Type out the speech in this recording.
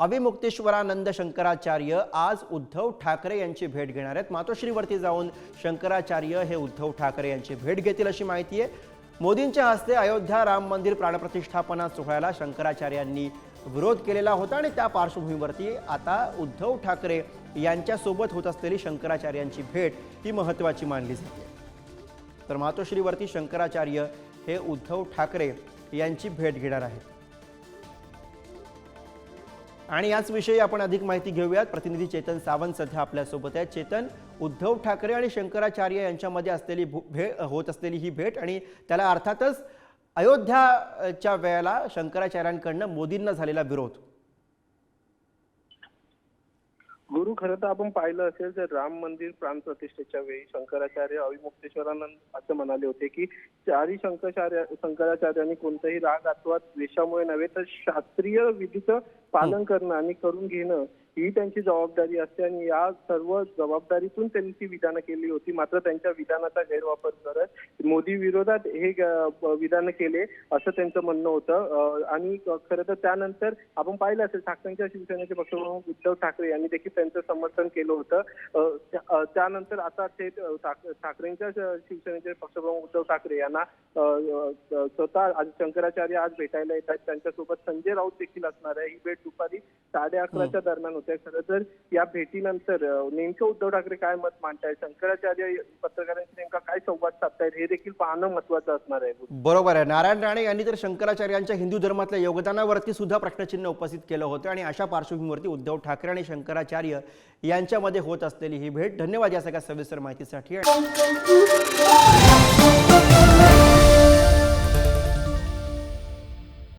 अविमुक्तेश्वरानंद शंकराचार्य आज उद्धव ठाकरे यांची भेट घेणार आहेत. मातोश्रीवरती जाऊन शंकराचार्य हे उद्धव ठाकरे यांची भेट घेतील अशी माहिती आहे. मोदींच्या हस्ते अयोध्या राम मंदिर प्राणप्रतिष्ठापना सोहळ्याला शंकराचार्यांनी विरोध केलेला होता आणि त्या पार्श्वभूमीवरती आता उद्धव ठाकरे यांच्यासोबत होत असलेली शंकराचार्यांची भेट ही महत्त्वाची मानली जाते. तर मातोश्रीवरती शंकराचार्य हे उद्धव ठाकरे यांची भेट घेणार आहेत. आणि याच विषयी आपण अधिक माहिती घेऊयात. प्रतिनिधी चेतन सावंत सध्या आपल्यासोबत आहेत. चेतन उद्धव ठाकरे आणि शंकराचार्य यांच्यामध्ये असलेली भे होत असलेली ही भेट आणि त्याला अर्थातच अयोध्याच्या वेळेला शंकराचार्यांकडनं मोदींना झालेला विरोध. गुरु खरं तर आपण पाहिलं असेल तर राम मंदिर प्राण प्रतिष्ठेच्या वेळी शंकराचार्य अविमुक्तेश्वरानंद असं म्हणाले होते की चारी शंकराचार्य शंकराचार्यांनी कोणताही राग अथवा द्वेषामुळे नव्हे तर शास्त्रीय विधीचं पालन करणं आणि करून घेणं ही त्यांची जबाबदारी असते आणि या सर्व जबाबदारीतून त्यांनी ती विधानं केली होती. मात्र त्यांच्या विधानाचा गैरवापर करत मोदी विरोधात हे विधानं केले असं त्यांचं म्हणणं होतं. आणि खरं तर त्यानंतर आपण पाहिलं असेल ठाकरेंच्या शिवसेनेचे पक्षप्रमुख उद्धव ठाकरे यांनी देखील त्यांचं समर्थन केलं होतं. त्यानंतर आता ते ठाक- ठाकरेंच्या शिवसेनेचे पक्षप्रमुख उद्धव ठाकरे यांना स्वतः आज शंकराचार्य आज भेटायला येतात त्यांच्यासोबत संजय राऊत देखील असणार आहे. ही भेट दुपारी साडे अकराच्या दरम्यान होते खरं तर या भेटीनंतर नेमकं उद्धव ठाकरे काय मत मांडतायत? शंकराचार्य पत्रकारांशी नेमका काय संवाद साधतायत? हे देखील पाहणं महत्वाचं असणार आहे. बरोबर आहे. नारायण राणे यांनी तर शंकराचार्यांच्या हिंदू धर्मातल्या योगदानावरती सुद्धा प्रश्नचिन्ह उपस्थित केलं होतं आणि अशा पार्श्वभूमीवरती उद्धव ठाकरे आणि शंकराचार्य यांच्यामध्ये होत असलेली ही भेट. धन्यवाद या सगळ्या सविस्तर माहितीसाठी.